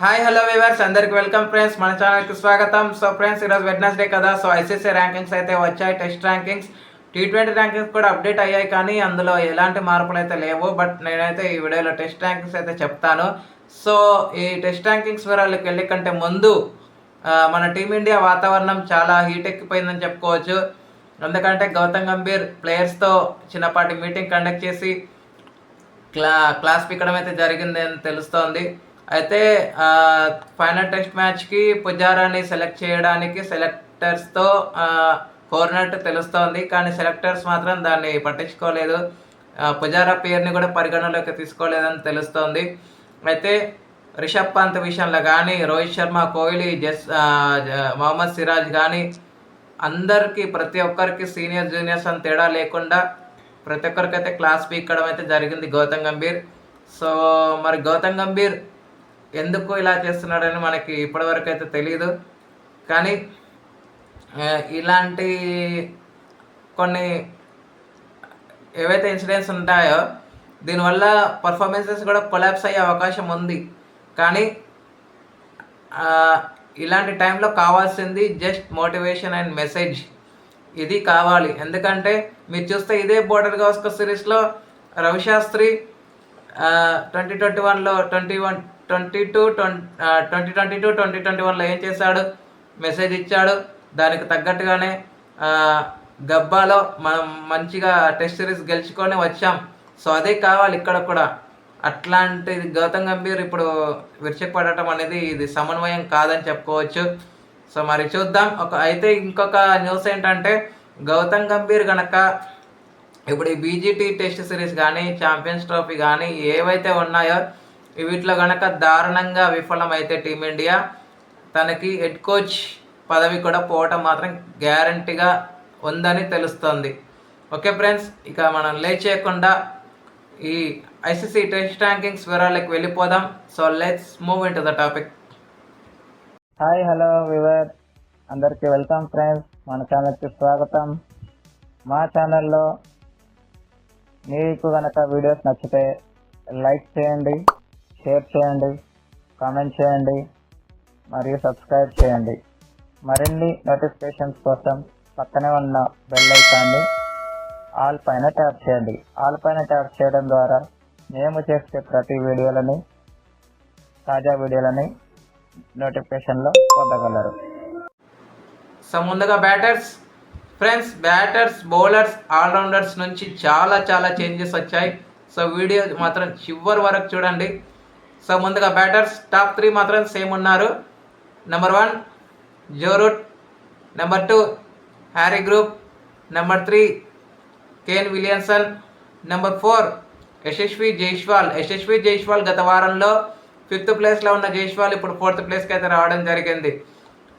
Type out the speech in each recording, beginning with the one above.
Hi hello viewers అందరికి welcome friends మన ఛానల్కి స్వాగతం. సో ఫ్రెండ్స్ ఈరోజు వెడ్నెస్డే కదా. సో ఐసీసీ ర్యాంకింగ్స్ అయితే వచ్చాయి test rankings T twenty rankings కూడా అప్డేట్ అయ్యాయి కానీ అందులో ఎలాంటి మార్పులు అయితే లేవు. బట్ నేనైతే ఈ వీడియోలో టెస్ట్ ర్యాంకింగ్స్ అయితే చెప్తాను. సో ఈ టెస్ట్ ర్యాంకింగ్స్ వివరాలకు వెళ్ళే కంటే ముందు మన టీమిండియా వాతావరణం చాలా హీట్ ఎక్కిపోయిందని చెప్పుకోవచ్చు. ఎందుకంటే గౌతమ్ గంభీర్ ప్లేయర్స్తో చిన్నపాటి మీటింగ్ కండక్ట్ చేసి క్లా క్లాస్ పిక్కడం అయితే జరిగింది అని తెలుస్తోంది. అయితే ఫైనల్ టెస్ట్ మ్యాచ్కి పుజారాని సెలెక్ట్ చేయడానికి సెలెక్టర్స్తో కోరినట్టు తెలుస్తోంది. కానీ సెలెక్టర్స్ మాత్రం దాన్ని పట్టించుకోలేదు. పుజారా పేరుని కూడా పరిగణలోకి తీసుకోలేదని తెలుస్తోంది. అయితే రిషబ్ పంత్ విషయంలో కానీ రోహిత్ శర్మ కోహ్లీ జస్ మొహమ్మద్ సిరాజ్ కానీ అందరికీ ప్రతి ఒక్కరికి సీనియర్ జూనియర్స్ అని తేడా లేకుండా ప్రతి ఒక్కరికైతే క్లాస్ పీక్కడం అయితే జరిగింది గౌతమ్ గంభీర్. సో మరి గౌతమ్ గంభీర్ ఎందుకు ఇలా చేస్తున్నాడని మనకి ఇప్పటివరకు అయితే తెలియదు కానీ ఇలాంటి కొన్ని ఏవైతే ఇన్సిడెంట్స్ ఉంటాయో దీనివల్ల పర్ఫార్మెన్సెస్ కూడా కొలాప్స్ అయ్యే అవకాశం ఉంది. కానీ ఇలాంటి టైంలో కావాల్సింది జస్ట్ మోటివేషన్ అండ్ మెసేజ్ ఇది కావాలి. ఎందుకంటే మీరు చూస్తే ఇదే బోర్డర్ గవస్కర్ సిరీస్లో రవిశాస్త్రి ట్వంటీ ట్వంటీ వన్లో twenty one twenty two twenty twenty two twenty twenty వన్లో ఏం చేశాడు? మెసేజ్ ఇచ్చాడు. దానికి తగ్గట్టుగానే గబ్బాలో మనం మంచిగా టెస్ట్ సిరీస్ గెలుచుకొని వచ్చాం. సో అదే కావాలి ఇక్కడ కూడా. అట్లాంటిది గౌతమ్ గంభీర్ ఇప్పుడు విరుచుకుపడటం అనేది ఇది సమన్వయం కాదని చెప్పుకోవచ్చు. సో మరి చూద్దాం. ఒక అయితే ఇంకొక న్యూస్ ఏంటంటే గౌతమ్ గంభీర్ గనక ఇప్పుడు ఈ బీజీటీ టెస్ట్ సిరీస్ కానీ ఛాంపియన్స్ ట్రోఫీ కానీ ఏవైతే ఉన్నాయో వీటిలో కనుక దారుణంగా విఫలమైతే టీమిండియా తనకి హెడ్ కోచ్ పదవి కూడా పోవటం మాత్రం గ్యారంటీగా ఉందని తెలుస్తోంది. ఓకే ఫ్రెండ్స్ ఇక మనం లేచేయకుండా చేయకుండా ఈ ఐసీసీ టెస్ట్ ర్యాంకింగ్స్ వివరాలకు వెళ్ళిపోదాం. So let's move into the topic hi hello viewer అందరికీ వెల్కమ్ ఫ్రెండ్స్. మన ఛానల్కి స్వాగతం. మా ఛానల్లో మీకు కనుక వీడియోస్ నచ్చితే లైక్ చేయండి. షేర్ చేయండి కామెంట్ చేయండి మరియు సబ్స్క్రైబ్ చేయండి. మరిన్ని నోటిఫికేషన్స్ కోసం పక్కనే ఉన్న బెల్ ఐకాన్ని ఆల్ పైన ట్యాప్ చేయండి. ఆల్ పైన ట్యాప్ చేయడం ద్వారా మేము చేసే ప్రతి వీడియోలని తాజా వీడియోలని నోటిఫికేషన్లో పొందగలరు. సో ముందుగా batters friends batters bowlers allrounders నుంచి చాలా చాలా చేంజెస్ వచ్చాయి. సో వీడియో మాత్రం చివరి వరకు చూడండి. సో ముందుగా బ్యాటర్స్ టాప్ త్రీ మాత్రం సేమ్ ఉన్నారు. Number one Joe Root number two Harry group number three Kane Williamson number four Yashasvi Jaiswal Yashasvi Jaiswal గత వారంలో ఫిఫ్త్ ప్లేస్లో ఉన్న జైష్వాల్ ఇప్పుడు ఫోర్త్ ప్లేస్కి అయితే రావడం జరిగింది.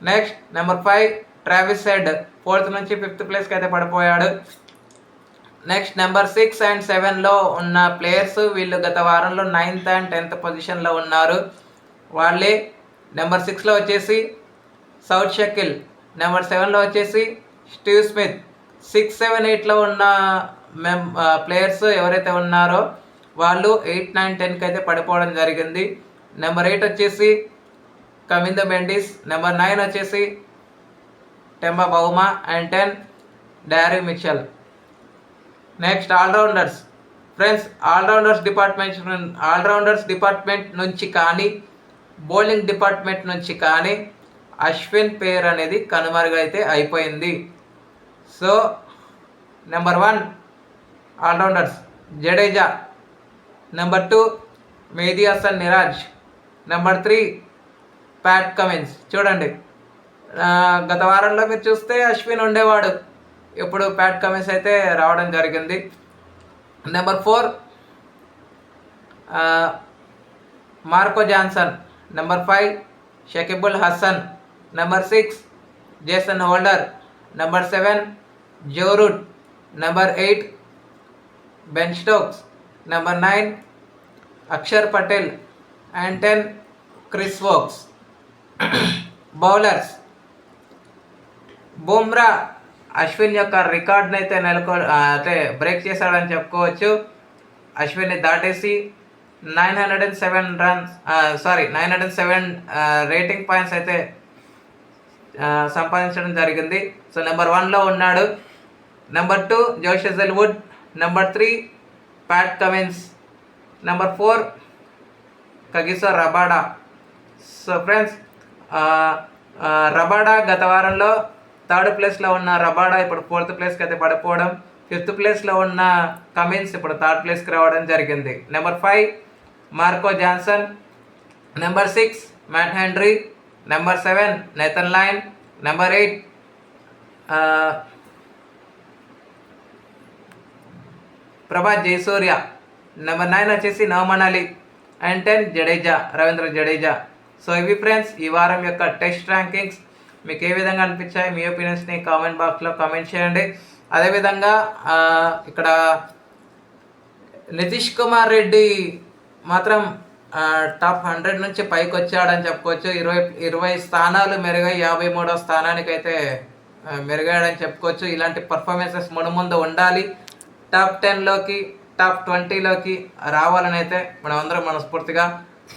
Next number five Travis Head fourth నుంచి ఫిఫ్త్ ప్లేస్కి అయితే పడిపోయాడు. నెక్స్ట్ నెంబర్ సిక్స్ అండ్ సెవెన్లో ఉన్న ప్లేయర్స్ వీళ్ళు గత వారంలో నైన్త్ అండ్ టెన్త్ పొజిషన్లో ఉన్నారు. వాళ్ళే నెంబర్ సిక్స్లో వచ్చేసి సౌత్ షకిల్ నెంబర్ సెవెన్లో వచ్చేసి స్టీవ్ స్మిత్. సిక్స్ సెవెన్ ఎయిట్లో ఉన్న మెం ప్లేయర్స్ ఎవరైతే ఉన్నారో వాళ్ళు ఎయిట్ నైన్ టెన్కి అయితే పడిపోవడం జరిగింది. నెంబర్ ఎయిట్ వచ్చేసి కమింద బెండిస్ నెంబర్ నైన్ వచ్చేసి Temba Bavuma and ten Daryl Mitchell next allrounders friends allrounders department allrounders department నుంచి కానీ బౌలింగ్ డిపార్ట్మెంట్ నుంచి కానీ అశ్విన్ పేరు అనేది కనుమరుగైతే అయిపోయింది. So number one allrounders Jadeja. Number two Mehidy Hasan Miraz number three Pat Cummins చూడండి. గత వారంలో మీరు చూస్తే అశ్విన్ ఉండేవాడు. ఇప్పుడు ప్యాట్ కమిన్స్ అయితే రావడం జరిగింది. Number four Marco Jansen. Number five Shakibul Hasan number six Jason Holder. Number seven Joe Root number eight Ben Stokes. Number nine Axar Patel. And ten Chris Woakes. Bowlers. Bumrah Ashwin యొక్క రికార్డ్ని అయితే నెలకొ అయితే అంటే break చేశాడని చెప్పుకోవచ్చు. అశ్విన్ని దాటేసి nine hundred and seven runs sorry nine hundred and seven rating points అయితే సంపాదించడం జరిగింది. సో నెంబర్ వన్లో ఉన్నాడు. Number two Josh Hazlewood number three Pat Cummins. Number four Kagiso Rabada. So friends Rabada గత వారంలో థర్డ్ ప్లేస్లో ఉన్న రబాడా ఇప్పుడు ఫోర్త్ ప్లేస్కి అయితే పడిపోవడం ఫిఫ్త్ ప్లేస్లో ఉన్న కమిన్స్ ఇప్పుడు థర్డ్ ప్లేస్కి రావడం జరిగింది. Number five Marco Jansen. Number six Matt Henry number seven Nathan Lyon. Number eight Prabath Jayasuriya. Number nine వచ్చేసి Noman Ali. And ten Jadeja Ravindra Jadeja. So ఇవి ఫ్రెండ్స్ ఈ వారం యొక్క టెస్ట్ ర్యాంకింగ్స్. మీకు ఏ విధంగా అనిపించాయి మీ ఒపీనియన్స్ని కామెంట్ బాక్స్లో కామెంట్ చేయండి. అదేవిధంగా ఇక్కడ నితీష్ కుమార్ రెడ్డి మాత్రం టాప్ హండ్రెడ్ నుంచి పైకి వచ్చాడని చెప్పుకోవచ్చు. ఇరవై ఇరవై స్థానాలు మెరుగై యాభై మూడో స్థానానికి అయితే మెరుగాడని చెప్పుకోవచ్చు. ఇలాంటి పర్ఫార్మెన్సెస్ మునుముందు ఉండాలి. టాప్ టెన్లోకి టాప్ ట్వంటీలోకి రావాలని అయితే మనమందరం మనస్ఫూర్తిగా